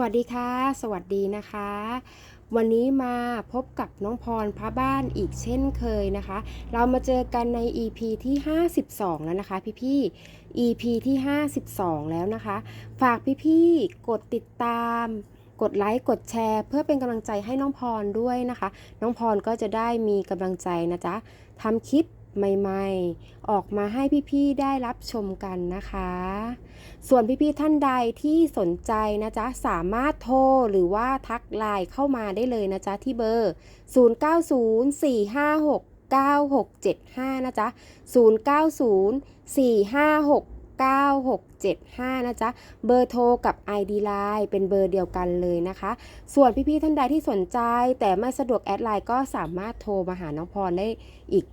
วัสดีค่ะ สวัสดีนะคะ วันนี้มาพบกับน้องพรพระบ้านอีกเช่นเคยนะคะ เรามาเจอกันใน EP ที่ 52 แล้วนะคะ พี่ๆ EP ที่ 52 แล้วนะคะ ฝากพี่ๆ กดติดตามกดไลค์กดแชร์ เพื่อเป็นกำลังใจให้น้องพรด้วยนะคะ น้องพรก็จะได้มีกำลังใจนะจ๊ะทำคลิป ใหม่ๆ ออกมาให้พี่ๆ ได้รับชมกันนะคะ ส่วนพี่ๆ ท่านใดที่สนใจนะจ๊ะ สามารถโทรหรือว่าทักไลน์เข้ามาได้เลยนะจ๊ะ ที่เบอร์ 0904569675 นะจ๊ะ 0904569675 นะจ๊ะ เบอร์โทรกับ ID Line เป็นเบอร์เดียวกันเลยนะคะ ส่วนพี่ๆท่านใดที่สนใจ แต่ไม่สะดวกแอดไลน์ก็สามารถโทรมาหาน้องพรได้อีก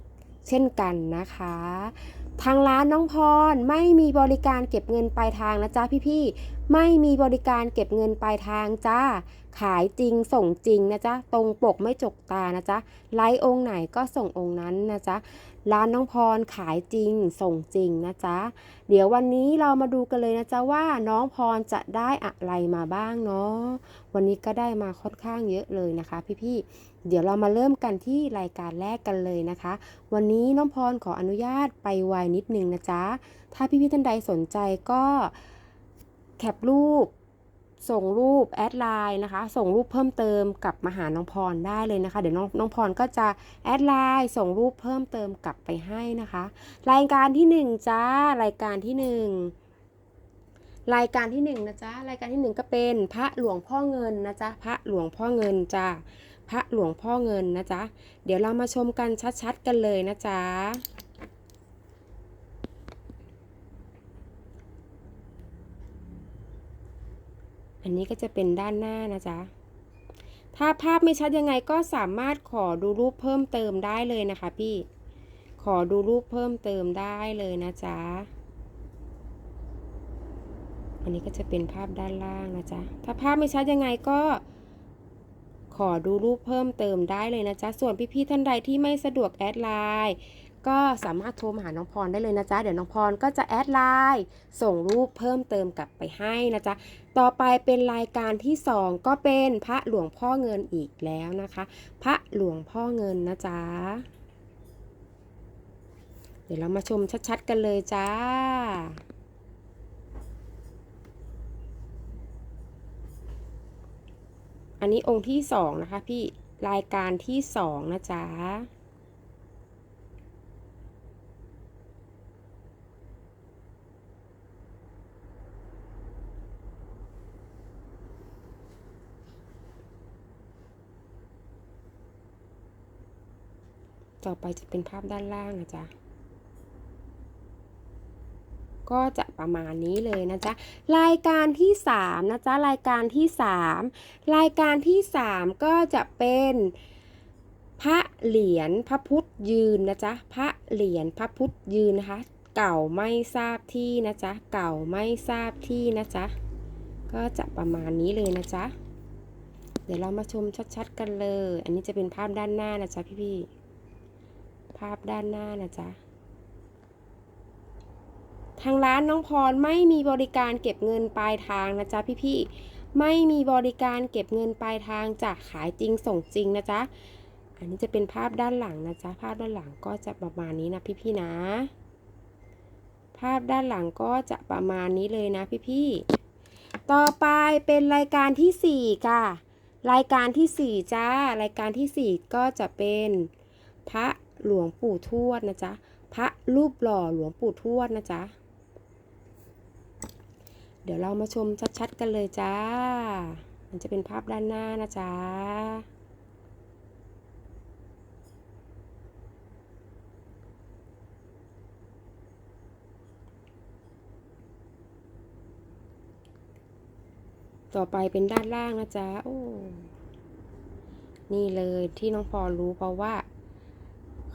เช่นกันนะคะ ทางร้านน้องพรไม่มีบริการเก็บเงินปลายทางนะจ๊ะพี่ๆไม่มีบริการเก็บเงินปลายทางจ้า ขายจริงส่งจริงนะจ๊ะตรงปกไม่จกตานะจ๊ะไลฟ์องค์ไหนก็ส่งองค์นั้นนะจ๊ะร้านน้องพรขายจริงส่งจริงนะจ๊ะเดี๋ยววันนี้เรามาดูกันเลยนะจ๊ะว่าน้องพรจะได้อะไรมาบ้างเนาะวันนี้ก็ได้มาค่อนข้างเยอะเลยนะคะ พี่ๆ เดี๋ยวเรามาเริ่มกันที่รายการแรกกันเลยนะคะ วันนี้น้องพรขออนุญาตไปไวนิดนึงนะจ๊ะ ถ้าพี่ๆท่านใดสนใจก็แคปรูป ส่งรูปแอดไลน์นะคะ ส่งรูปเพิ่มเติมกลับมาหาน้องพรได้เลยนะคะ เดี๋ยวน้องน้องพรก็จะแอดไลน์ส่งรูปเพิ่มเติมกลับไปให้นะคะ รายการที่หนึ่งจ้ารายการที่หนึ่งรายการที่หนึ่งนะจ๊ะ รายการที่หนึ่งก็เป็นพระหลวงพ่อเงินนะจ๊ะ พระหลวงพ่อเงินจ้า พระหลวงพ่อเงินนะจ๊ะ เดี๋ยวเรามาชมกันชัดๆกันเลยนะจ๊ะอันนี้ก็จะเป็นด้านหน้านะจ๊ะ ถ้าภาพไม่ชัดยังไงก็สามารถขอดูรูปเพิ่มเติมได้เลยนะคะพี่ ขอดูรูปเพิ่มเติมได้เลยนะจ๊ะ อันนี้ก็จะเป็นภาพด้านล่างนะจ๊ะ ถ้าภาพไม่ชัดยังไงก็ ขอดูรูปเพิ่มเติมได้เลยนะจ๊ะ ส่วนพี่ๆท่านใดที่ไม่สะดวกแอดไลน์ก็สามารถโทรมาหาน้องพรได้เลยนะจ๊ะ เดี๋ยวน้องพรก็จะแอดไลน์ส่งรูปเพิ่มเติมกลับไปให้นะจ๊ะ ต่อไปเป็นรายการที่ 2 ก็เป็นพระหลวงพ่อเงินอีกแล้วนะคะ พระหลวงพ่อเงินนะจ๊ะ เดี๋ยวเรามาชมชัดๆกันเลยจ้า อันนี้องค์ที่สองนะคะพี่รายการที่สองนะจ๊ะต่อไปจะเป็นภาพด้านล่างนะจ๊ะ ก็จะประมาณนี้เลยนะจ๊ะรายการที่3นะจ๊ะรายการที่ 3 รายการที่ 3 ก็จะเป็นพระเหรียญพระพุทธยืนนะจ๊ะพระเหรียญพระพุทธยืนนะคะ เก่าไม่ทราบที่นะจ๊ะเก่าไม่ทราบที่นะจ๊ะก็จะประมาณนี้เลยนะจ๊ะเดี๋ยวเรามาชมชัดๆกันเลย อันนี้จะเป็นภาพด้านหน้านะจ๊ะพี่ๆภาพด้านหน้านะจ๊ะ ทางร้านน้องพรไม่มีบริการเก็บเงินปลายทางนะจ๊ะพี่ๆ ไม่มีบริการเก็บเงินปลายทางจากขายจริงส่งจริงนะจ๊ะ อันนี้จะเป็นภาพด้านหลังนะจ๊ะ ภาพด้านหลังก็จะประมาณนี้นะพี่ๆนะ ภาพด้านหลังก็จะประมาณนี้เลยนะพี่ๆ ต่อไปเป็นรายการที่สี่ค่ะ รายการที่สี่จ้า รายการที่สี่ก็จะเป็นพระหลวงปู่ทวดนะจ๊ะ พระรูปหล่อหลวงปู่ทวดนะจ๊ะ เดี๋ยวเรามาชมชัดๆกันเลยจ้า มันจะเป็นภาพด้านหน้านะจ๊ะต่อไปเป็นด้านล่างนะจ๊ะ โอ้ นี่เลยที่น้องพอรู้เพราะว่า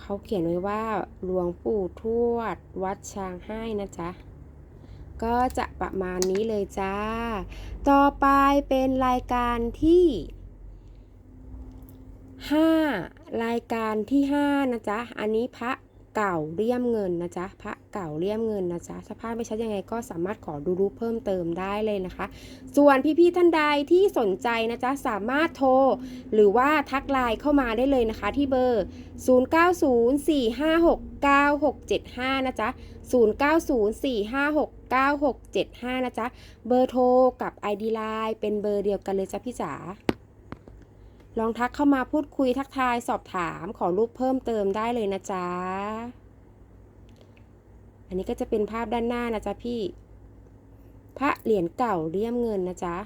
เขาเขียนไว้ว่าหลวงปู่ทวด วัดช้างให้นะจ๊ะ ก็จะประมาณนี้เลยจ้า ต่อไปเป็นรายการที่ 5 รายการที่ 5 นะจ๊ะ อันนี้พระเก่าเลี่ยมเงินนะจ๊ะพระเก่าเลี่ยมเงินนะจ๊ะถ้าภาพไม่ชัดยังไงก็สามารถขอดูรูปเพิ่มเติมได้เลยนะคะ ส่วนพี่ๆท่านใดที่สนใจนะจ๊ะสามารถโทร หรือว่าทักไลน์เข้ามาได้เลยนะคะ ที่เบอร์ 0904569675 นะจ๊ะ 9675 นะจ๊ะ เบอร์โทรกับ ID Line เป็นเบอร์เดียวกันเลยจ้ะพี่จ๋าลองทักเข้ามาพูดคุยทักทายสอบถามขอรูปเพิ่มเติมได้เลยนะจ๊ะ อันนี้ก็จะเป็นภาพด้านหน้านะจ๊ะพี่ พระเหรียญเก่าเลี่ยมเงินนะจ๊ะ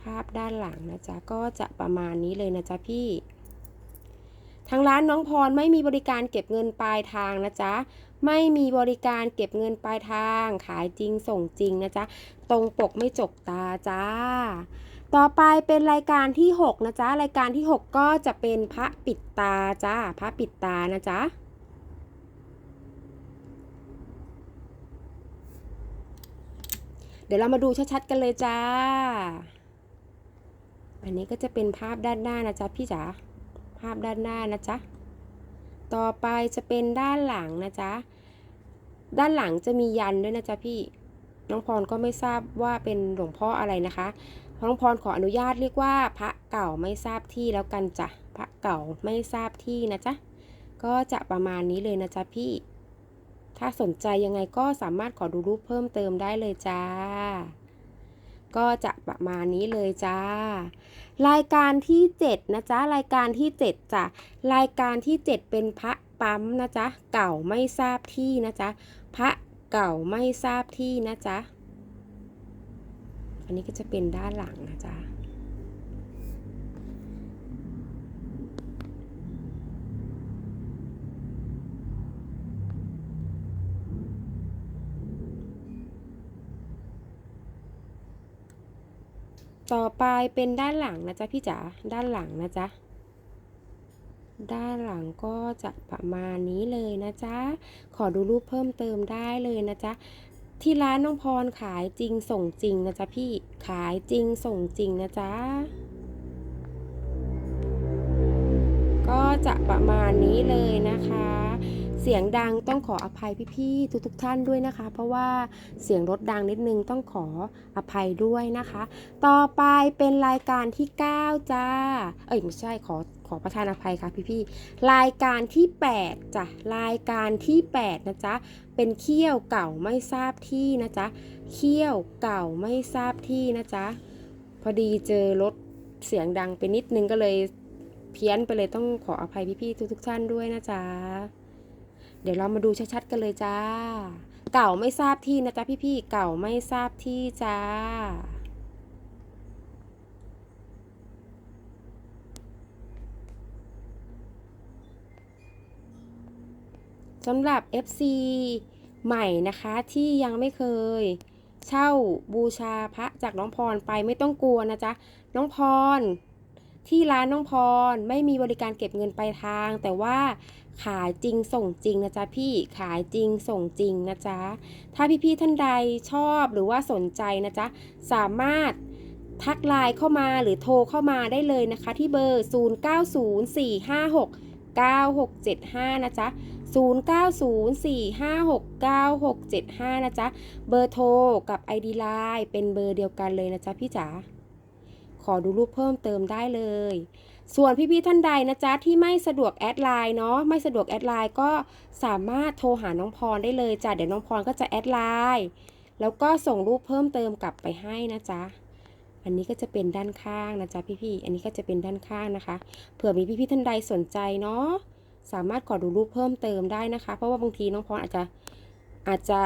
ภาพด้านหลังนะจ๊ะก็จะประมาณนี้เลยนะจ๊ะพี่ทางร้านน้องพรไม่มีบริการเก็บเงินปลายทางนะจ๊ะ ไม่มีบริการเก็บเงินปลายทาง ขายจริงส่งจริงนะจ๊ะ ตรงปกไม่จกตาจ้า ต่อไปเป็นรายการที่ 6 นะจ๊ะ รายการที่ 6 ก็จะเป็นพระปิดตาจ้า พระปิดตานะจ๊ะเดี๋ยวเรามาดูชัดๆกันเลยจ้า อันนี้ก็จะเป็นภาพด้านหน้านะจ๊ะพี่จ๋า ภาพด้านหน้านะจ๊ะ ต่อไปจะเป็นด้านหลังนะจ๊ะ ด้านหลังจะมียันด้วยนะจ๊ะพี่ น้องพรก็ไม่ทราบว่าเป็นหลวงพ่ออะไรนะคะน้องพรขออนุญาตเรียกว่าพระเก่าไม่ทราบที่แล้วกันจ้ะ พระเก่าไม่ทราบที่นะจ๊ะ ก็จะประมาณนี้เลยนะจ๊ะพี่ ถ้าสนใจยังไงก็สามารถขอดูรูปเพิ่มเติมได้เลยจ้า ก็จะประมาณนี้เลยจ้า รายการที่ 7 นะจ๊ะ รายการที่ 7จ้ะ รายการที่ 7 เป็นพระปั๊มนะจ๊ะ เก่าไม่ทราบที่นะจ๊ะ พระเก่าไม่ทราบที่นะจ๊ะ อันนี้ก็จะเป็นด้านหลังนะจ๊ะ ต่อไปเป็นด้านหลังนะจ๊ะพี่จ๋า ด้านหลังนะจ๊ะ ด้านหลังก็จะประมาณนี้เลยนะจ๊ะ ขอดูรูปเพิ่มเติมได้เลยนะจ๊ะ ที่ร้านน้องพรขายจริงส่งจริงนะจ๊ะพี่ ขายจริงส่งจริงนะจ๊ะ ก็จะประมาณนี้เลยนะคะ เสียงดังต้องขออภัยพี่ๆทุกๆท่านด้วยนะคะ เพราะว่าเสียงรถดังนิดนึงต้องขออภัยด้วยนะคะ ต่อไปเป็นรายการที่ 9 จ้า เอ้ยไม่ใช่ขอขอประทานอภัยค่ะพี่ๆรายการที่ 8จ้ะรายการที่ 8 นะจ๊ะ เป็นเขี้ยวเก่าไม่ทราบที่นะจ๊ะเขี้ยวเก่าไม่ทราบที่นะจ๊ะพอดีเจอรถเสียงดังไปนิดนึงก็เลยเพี้ยนไปเลยต้องขออภัยพี่ๆทุกๆท่านด้วยนะจ๊ะ เดี๋ยวเรามาดูชัดๆกันเลยจ้า เก่าไม่ทราบที่นะจ๊ะพี่ๆ เก่าไม่ทราบที่จ้า สำหรับ FC ใหม่นะคะที่ยังไม่เคย เช่าบูชาพระจากน้องพรไปไม่ต้องกลัวนะจ๊ะ น้องพรที่ร้านน้องพรไม่มีบริการเก็บเงินปลายทาง แต่ว่า ขายจริงส่งจริงนะจ๊ะพี่ขายจริงส่งจริงนะจ๊ะถ้าพี่ๆท่านใดชอบหรือว่าสนใจนะจ๊ะสามารถทักไลน์เข้ามาหรือโทรเข้ามาได้เลยนะคะ ที่เบอร์ 0904569675 นะจ๊ะ 0904569675 นะจ๊ะ เบอร์โทรกับ ID Line เป็นเบอร์เดียวกันเลยนะจ๊ะพี่จ๋า ขอดูรูปเพิ่มเติมได้เลย ส่วนพี่ๆท่านใดนะจ๊ะที่ไม่สะดวกแอดไลน์เนาะไม่สะดวกแอดไลน์ก็สามารถโทรหาน้องพรได้เลยจ้ะเดี๋ยวน้องพรก็จะแอดไลน์แล้วก็ส่งรูปเพิ่มเติมกลับไปให้นะจ๊ะอันนี้ก็จะเป็นด้านข้างนะจ๊ะพี่ๆอันนี้ก็จะเป็นด้านข้างนะคะ เผื่อมีพี่ๆท่านใดสนใจเนาะสามารถขอดูรูปเพิ่มเติมได้นะคะ เพราะว่าบางทีน้องพรอาจจะอาจจะ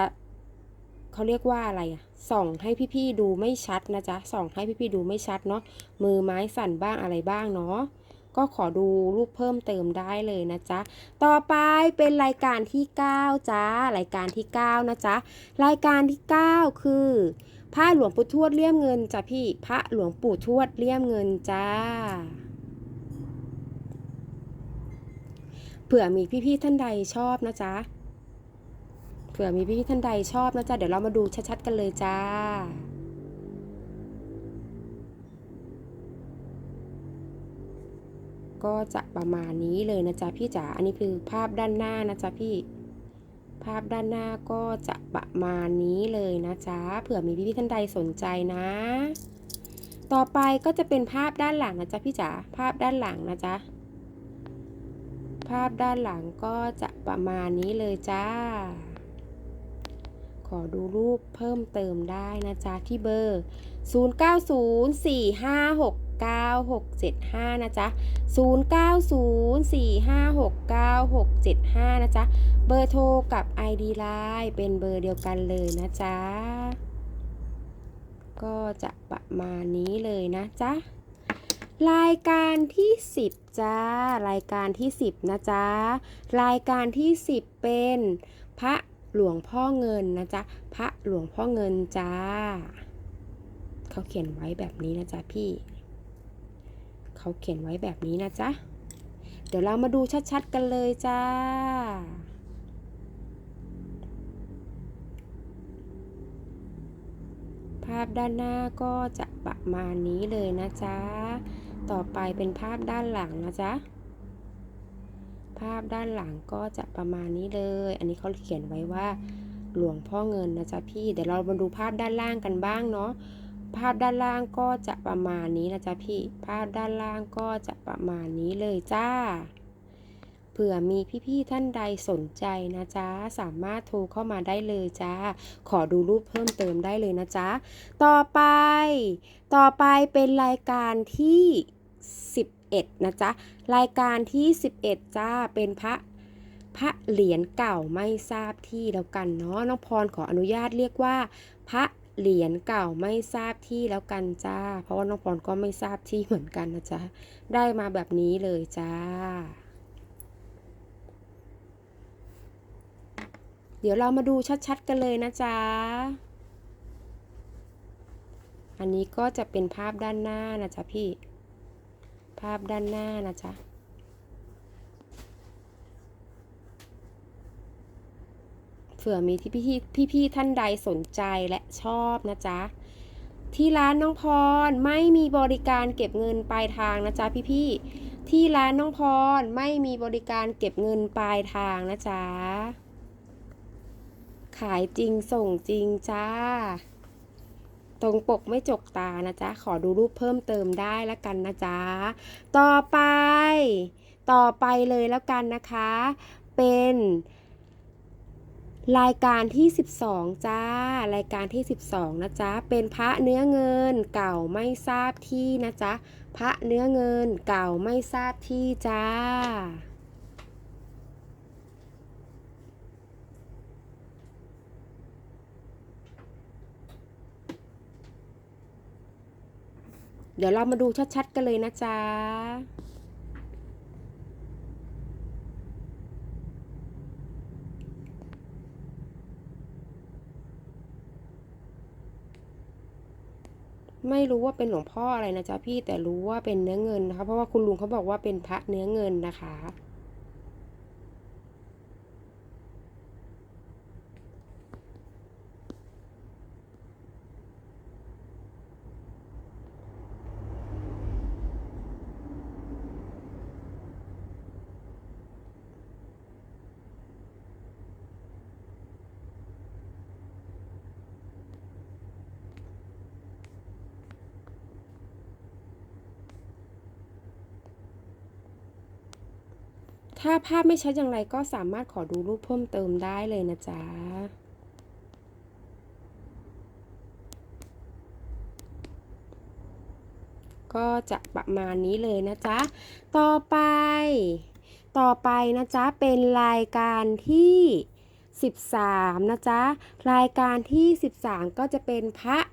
เขาเรียกว่าอะไรอะส่องให้พี่ๆดูไม่ชัดนะจ๊ะส่องให้พี่ๆดูไม่ชัดเนาะมือไม้สั่นบ้างอะไรบ้างเนาะก็ขอดูรูปเพิ่มเติมได้เลยนะจ๊ะ ต่อไปเป็นรายการที่ 9จ้ารายการที่ 9 นะจ๊ะ รายการที่ 9 คือพระหลวงปู่ทวดเลี่ยมเงินจ้ะพี่พระหลวงปู่ทวดเลี่ยมเงินจ้าเผื่อมีพี่ๆท่านใดชอบนะจ๊ะ เผื่อมีพี่ๆท่านใดชอบนะจ๊ะ เดี๋ยวเรามาดูชัดๆกันเลยจ้าก็จะประมาณนี้เลยนะจ๊ะพี่จ๋า อันนี้คือภาพด้านหน้านะจ๊ะพี่ ภาพด้านหน้าก็จะประมาณนี้เลยนะจ๊ะ เผื่อมีพี่ๆท่านใดสนใจนะ ต่อไปก็จะเป็นภาพด้านหลังนะจ๊ะพี่จ๋า ภาพด้านหลังนะจ๊ะ ภาพด้านหลังก็จะประมาณนี้เลยจ้า ขอดูรูปเพิ่มเติมได้นะจ๊ะ ที่เบอร์ 0904569675 นะจ๊ะ 0904569675 นะจ๊ะ เบอร์โทรกับ ID Line เป็นเบอร์เดียวกันเลยนะจ๊ะ ก็จะประมาณนี้เลยนะจ๊ะรายการที่ 10จ้ารายการที่ 10 นะจ๊ะ รายการที่ 10 เป็นพระ หลวงพ่อเงินนะจ๊ะ พระหลวงพ่อเงินจ้า เขาเขียนไว้แบบนี้นะจ๊ะพี่ เขาเขียนไว้แบบนี้นะจ๊ะ เดี๋ยวเรามาดูชัดๆกันเลยจ้า ภาพด้านหน้าก็จะประมาณนี้เลยนะจ๊ะ ต่อไปเป็นภาพด้านหลังนะจ๊ะ ภาพด้านหลังก็จะประมาณนี้เลย อันนี้เขาเขียนไว้ว่าหลวงพ่อเงินนะจ๊ะพี่ เดี๋ยวเรามาดูภาพด้านล่างกันบ้างเนาะ ภาพด้านล่างก็จะประมาณนี้นะจ๊ะพี่ ภาพด้านล่างก็จะประมาณนี้เลยจ้า เผื่อมีพี่ๆท่านใดสนใจนะจ๊ะ สามารถโทรเข้ามาได้เลยจ้า ขอดูรูปเพิ่มเติมได้เลยนะจ๊ะ ต่อไป ต่อไปเป็นรายการที่ 11 นะจ๊ะ รายการที่ 11 จ้า เป็นพระพระเหรียญเก่าไม่ทราบที่แล้วกันเนาะ น้องพรขออนุญาตเรียกว่า พระเหรียญเก่าไม่ทราบที่แล้วกันจ้า เพราะว่าน้องพรก็ไม่ทราบที่เหมือนกันนะจ๊ะ ได้มาแบบนี้เลยจ้า เดี๋ยวเรามาดูชัดๆกันเลยนะจ๊ะอันนี้ก็จะเป็นภาพด้านหน้านะจ๊ะพี่ ภาพด้านหน้านะจ๊ะเผื่อมีที่พี่พี่พี่ๆท่านใดสนใจและชอบนะจ๊ะที่ร้านน้องพรไม่มีบริการเก็บเงินปลายทางนะจ๊ะพี่พี่ๆที่ร้านน้องพรไม่มีบริการเก็บเงินปลายทางนะจ๊ะขายจริงส่งจริงจ้า ตรงปกไม่จกตานะจ๊ะ ขอดูรูปเพิ่มเติมได้แล้วกันนะจ๊ะ ต่อไป ต่อไปเลยแล้วกันนะคะ เป็นรายการที่ 12 จ้า รายการที่ 12 นะจ๊ะ เป็นพระเนื้อเงินเก่าไม่ทราบที่นะจ๊ะ พระเนื้อเงินเก่าไม่ทราบที่จ้า เดี๋ยวเรามาดูชัดๆกันเลยนะจ๊ะไม่รู้ว่าเป็นหลวงพ่ออะไรนะจ๊ะพี่แต่รู้ว่าเป็นเนื้อเงินนะคะ เพราะว่าคุณลุงเขาบอกว่าเป็นพระเนื้อเงินนะคะ ถ้าภาพไม่ชัดอย่างไรก็สามารถขอดูรูปเพิ่มเติมได้เลยนะจ๊ะ ก็จะประมาณนี้เลยนะจ๊ะ ต่อไป ต่อไปนะจ๊ะ เป็นรายการที่ 13 นะจ๊ะ รายการที่ 13 ก็จะเป็นพระพระ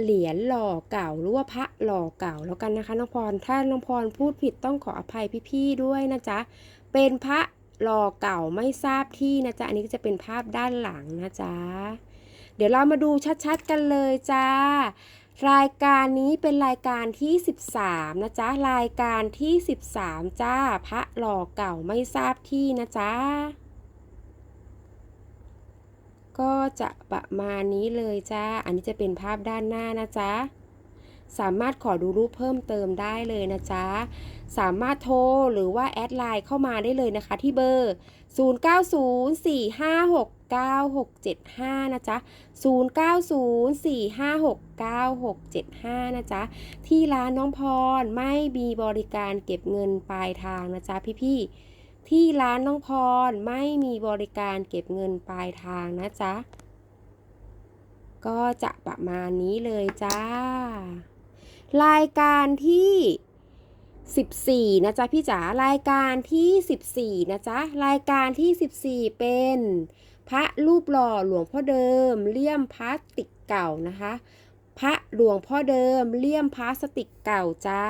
เหรียญหล่อเก่าหรือว่าพระหล่อเก่าแล้วกันนะคะน้องพร ถ้าน้องพรพูดผิดต้องขออภัยพี่ๆด้วยนะจ๊ะ เป็นพระหล่อเก่าไม่ทราบที่นะจ๊ะ อันนี้ก็จะเป็นภาพด้านหลังนะจ๊ะ เดี๋ยวเรามาดูชัดๆกันเลยจ้ารายการนี้เป็นรายการที่ 13 นะจ๊ะ รายการที่ 13 จ้า พระหล่อเก่าไม่ทราบที่นะจ๊ะ ก็จะประมาณนี้เลยจ้า อันนี้จะเป็นภาพด้านหน้านะจ๊ะ สามารถขอดูรูปเพิ่มเติมได้เลยนะจ๊ะ สามารถโทรหรือว่าแอดไลน์เข้ามาได้เลยนะคะที่เบอร์ 0904569675 นะจ๊ะ 0904569675 นะจ๊ะ ที่ร้านน้องพรไม่มีบริการเก็บเงินปลายทางนะจ๊ะพี่ๆ ที่ร้านน้องพรไม่มีบริการเก็บเงินปลายทางนะจ๊ะ ก็จะประมาณนี้เลยจ้า รายการที่14นะจ๊ะพี่จ๋ารายการที่ 14นะจ๊ะรายการที่ 14 เป็น พระรูปหล่อหลวงพ่อเดิม เลี่ยมพลาสติกเก่านะคะ พระหลวงพ่อเดิมเลี่ยมพลาสติกเก่าจ้า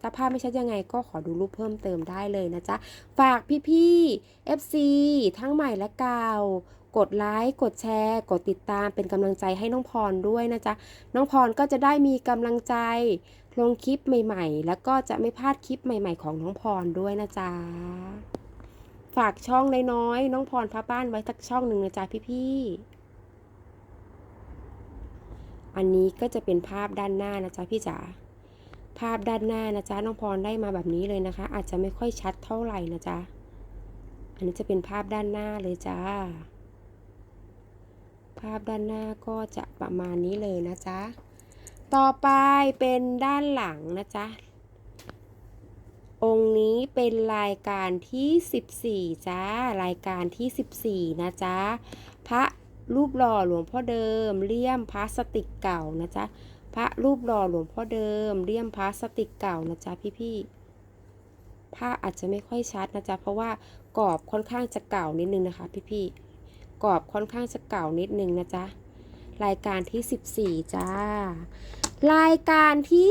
ถ้าภาพไม่ชัดยังไงก็ขอดูรูปเพิ่มเติมได้เลยนะจ๊ะ ฝากพี่ๆ FC ทั้งใหม่และเก่ากดไลค์ กดแชร์ กดติดตามเป็นกำลังใจให้น้องพรด้วยนะจ๊ะ น้องพรก็จะได้มีกำลังใจ ลงคลิปใหม่ๆ แล้วก็จะไม่พลาดคลิปใหม่ๆ ของน้องพรด้วยนะจ๊ะ ฝากช่องน้อยๆ น้องพรพระบ้านไว้สักช่องหนึ่งนะจ๊ะพี่ๆ อันนี้ก็จะเป็นภาพด้านหน้านะจ๊ะพี่จ๋า ภาพด้านหน้านะจ๊ะน้องพรได้มาแบบนี้เลยนะคะ อาจจะไม่ค่อยชัดเท่าไหร่นะจ๊ะ อันนี้จะเป็นภาพด้านหน้าเลยจ้า ภาพด้านหน้าก็จะประมาณนี้เลยนะจ๊ะ ต่อไปเป็นด้านหลังนะจ๊ะ องค์นี้เป็นรายการที่ 14จ้ารายการที่ 14 นะจ๊ะ พระ รูปหล่อหลวงพ่อเดิมเลี่ยมพลาสติกเก่านะจ๊ะพระรูปหล่อหลวงพ่อเดิมเลี่ยมพลาสติกเก่านะจ๊ะพี่ๆภาพอาจจะไม่ค่อยชัดนะจ๊ะเพราะว่ากรอบค่อนข้างจะเก่านิดนึงนะคะพี่ๆกรอบค่อนข้างจะเก่านิดนึงนะจ๊ะรายการที่ 14 จ้า รายการที่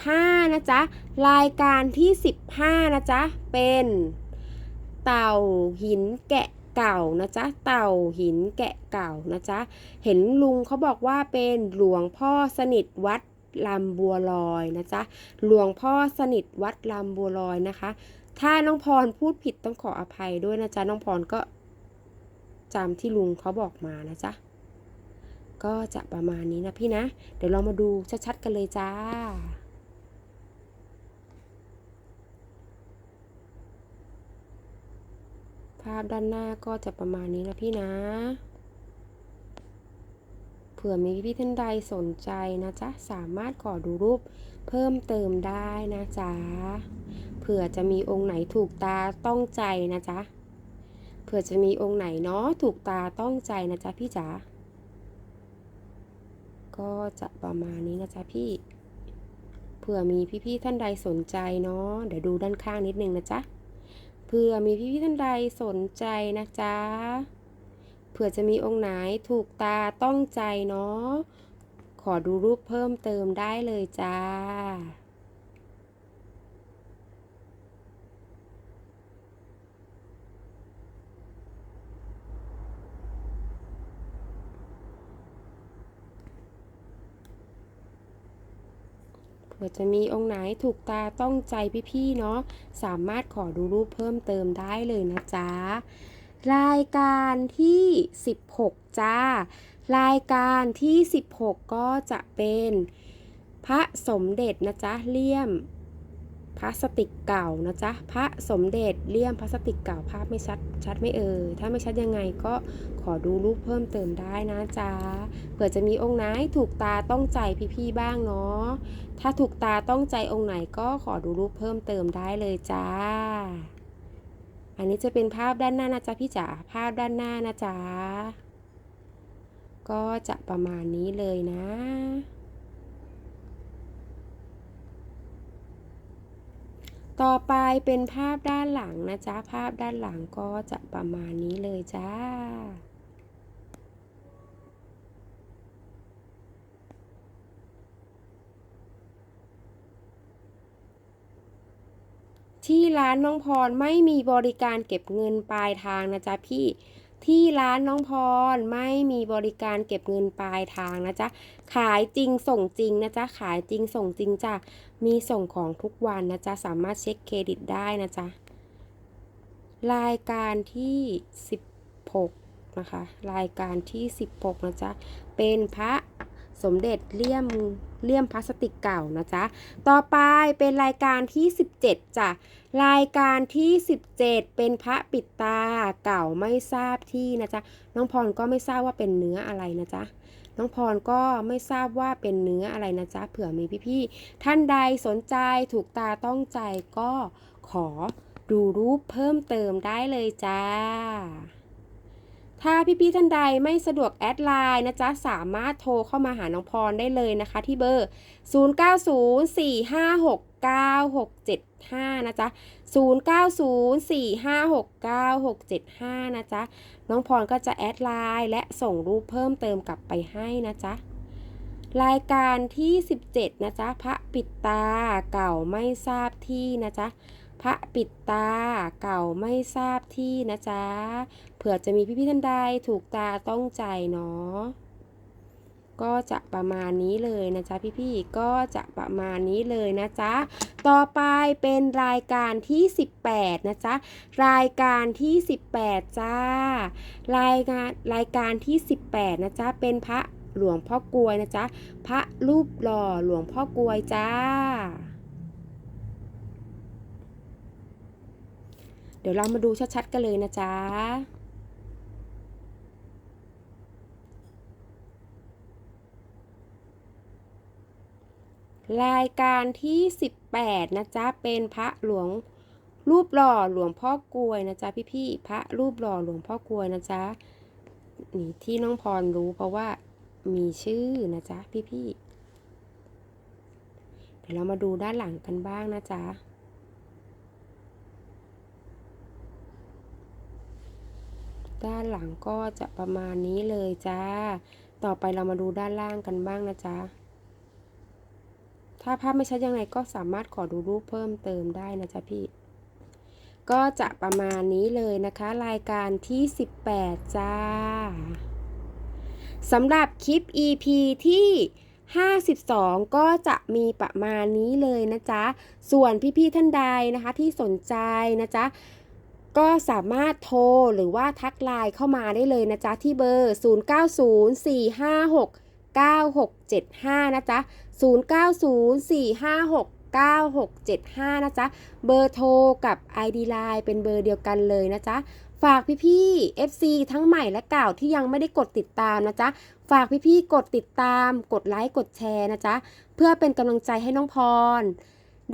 15 นะจ๊ะ รายการที่ 15 นะจ๊ะ เป็นเต่าหินแกะ เก่านะจ๊ะเต่าหินแกะเก่านะจ๊ะเห็นลุงเขาบอกว่าเป็นหลวงพ่อสนิทวัดลำบัวลอยนะจ๊ะหลวงพ่อสนิทวัดลำบัวลอยนะคะ ถ้าน้องพรพูดผิดต้องขออภัยด้วยนะจ๊ะน้องพรก็จำที่ลุงเขาบอกมานะจ๊ะก็จะประมาณนี้นะพี่นะ เดี๋ยวเรามาดูชัดๆกันเลยจ้า ภาพด้านหน้าก็จะประมาณนี้นะพี่นะ เผื่อมีพี่ท่านใดสนใจนะจ๊ะ สามารถขอดูรูปเพิ่มเติมได้นะจ๊ะ เผื่อจะมีองค์ไหนถูกตาต้องใจนะจ๊ะ เผื่อจะมีองค์ไหนเนาะถูกตาต้องใจนะจ๊ะพี่จ๋า ก็จะประมาณนี้นะจ๊ะพี่ เผื่อมีพี่ๆท่านใดสนใจเนาะ เดี๋ยวดูด้านข้างนิดนึงนะจ๊ะ เผื่อมีพี่ๆท่านใดสนใจนะจ๊ะเผื่อจะมีองค์ไหนถูกตาต้องใจเนาะขอดูรูปเพิ่มเติมได้เลยจ้า ผื่อจะมีองค์ไหนถูกตาต้องใจพี่ๆเนาะสามารถขอดูรูปเพิ่มเติมได้เลยนะจ๊ะรายการที่ 16 จ้า รายการที่ 16 ก็จะเป็น พระสมเด็จนะจ๊ะเลี่ยม พลาสติกเก่านะจ๊ะพระสมเด็จเลี่ยมพลาสติกเก่าภาพไม่ชัดชัดไม่เอ่ยถ้าไม่ชัดยังไงก็ขอดูรูปเพิ่มเติมได้นะจ๊ะเผื่อจะมีองค์ไหนถูกตาต้องใจพี่ๆบ้างเนาะถ้าถูกตาต้องใจองค์ไหนก็ขอดูรูปเพิ่มเติมได้เลยจ้า อันนี้จะเป็นภาพด้านหน้านะจ๊ะพี่จ๋าภาพด้านหน้านะจ๊ะก็จะประมาณนี้เลยนะ ต่อไปเป็นภาพด้านหลังนะจ๊ะ ภาพด้านหลังก็จะประมาณนี้เลยจ้า ที่ร้านน้องพรไม่มีบริการเก็บเงินปลายทางนะจ๊ะพี่ ที่ร้านน้องพรไม่มีบริการเก็บเงินปลายทางนะจ๊ะ ขายจริงส่งจริงนะจ๊ะ ขายจริงส่งจริงจ้ะ มีส่งของทุกวันนะจ๊ะ สามารถเช็คเครดิตได้นะจ๊ะ รายการที่ 16 นะคะ รายการที่ 16 นะจ๊ะ เป็นพระ สมเด็จเลี่ยมเลี่ยมพลาสติกเก่านะจ๊ะ ต่อไปเป็นรายการที่ 17จ้ะ รายการที่ 17 เป็นพระปิดตาเก่าไม่ทราบที่นะจ๊ะ น้องพรก็ไม่ทราบว่าเป็นเนื้ออะไรนะจ๊ะ น้องพรก็ไม่ทราบว่าเป็นเนื้ออะไรนะจ๊ะ เผื่อมีพี่ๆ ท่านใดสนใจถูกตาต้องใจก็ขอดูรูปเพิ่มเติมได้เลยจ้า ถ้าพี่ๆท่านใดไม่สะดวกแอดไลน์นะจ๊ะ สามารถโทรเข้ามาหาน้องพรได้เลยนะคะ ที่เบอร์ 0904569675 นะจ๊ะ 0904569675 นะจ๊ะ น้องพรก็จะแอดไลน์และส่งรูปเพิ่มเติมกลับไปให้นะจ๊ะ รายการที่ 17 นะจ๊ะ พระปิดตาเก่าไม่ทราบที่นะจ๊ะพระปิดตาเก่าไม่ทราบที่นะจ๊ะ เผื่อจะมีพี่ๆท่านใดถูกตาต้องใจเนาะก็จะประมาณนี้เลยนะจ๊ะพี่ๆ ก็จะประมาณนี้เลยนะจ๊ะ ต่อไปเป็นรายการที่ 18 นะจ๊ะ รายการที่ 18 จ้า รายการรายการที่ 18 นะจ๊ะ เป็นพระหลวงพ่อกลวยนะจ๊ะ พระรูปหล่อหลวงพ่อกลวยจ้า เดี๋ยวเรามาดูชัดๆกันเลยนะจ๊ะ รายการที่ 18 นะจ๊ะ เป็นพระหลวงรูปหล่อหลวงพ่อกลวยนะจ๊ะพี่ๆ พระรูปหล่อหลวงพ่อกลวยนะจ๊ะ นี่ที่น้องพรรู้เพราะว่ามีชื่อนะจ๊ะพี่ๆ เดี๋ยวเรามาดูด้านหลังกันบ้างนะจ๊ะด้านหลังก็จะประมาณนี้เลยจ้า ต่อไปเรามาดูด้านล่างกันบ้างนะจ๊ะ ถ้าภาพไม่ชัดยังไงก็สามารถขอดูรูปเพิ่มเติมได้นะจ๊ะพี่ ก็จะประมาณนี้เลยนะคะ รายการที่ 18 จ้าสำหรับคลิป EP ที่52 ก็จะมีประมาณนี้เลยนะจ๊ะ ส่วนพี่ๆท่านใดนะคะที่สนใจนะจ๊ะ ก็สามารถโทรหรือว่าทักไลน์เข้ามาได้เลยนะจ๊ะ ที่เบอร์ 9675 นะจ๊ะ 0904569675 นะจ๊ะ เบอร์โทรกับ ID Line เป็นเบอร์เดียวกันเลยนะจ๊ะ ฝากพี่ๆ FC ทั้งใหม่และเก่าที่ยังไม่ได้กดติดตามนะจ๊ะ ฝากพี่ๆ กดติดตาม กดไลค์ กดแชร์นะจ๊ะ เพื่อเป็นกำลังใจให้น้องพร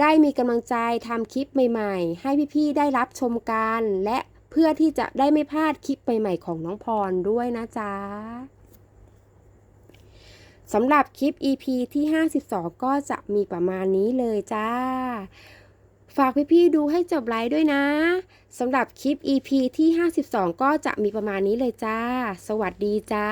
ได้มีกำลังใจทำคลิปใหม่ๆ ให้พี่ๆ ได้รับชมกัน และเพื่อที่จะได้ไม่พลาดคลิปใหม่ๆ ของน้องพรด้วยนะจ๊ะ สำหรับคลิป EP ที่ 52 ก็จะมีประมาณนี้เลยจ้า ฝากพี่ๆดูให้จบไลฟ์ด้วยนะสำหรับคลิป EP ที่ 52 ก็จะมีประมาณนี้เลยจ้า สวัสดีจ้า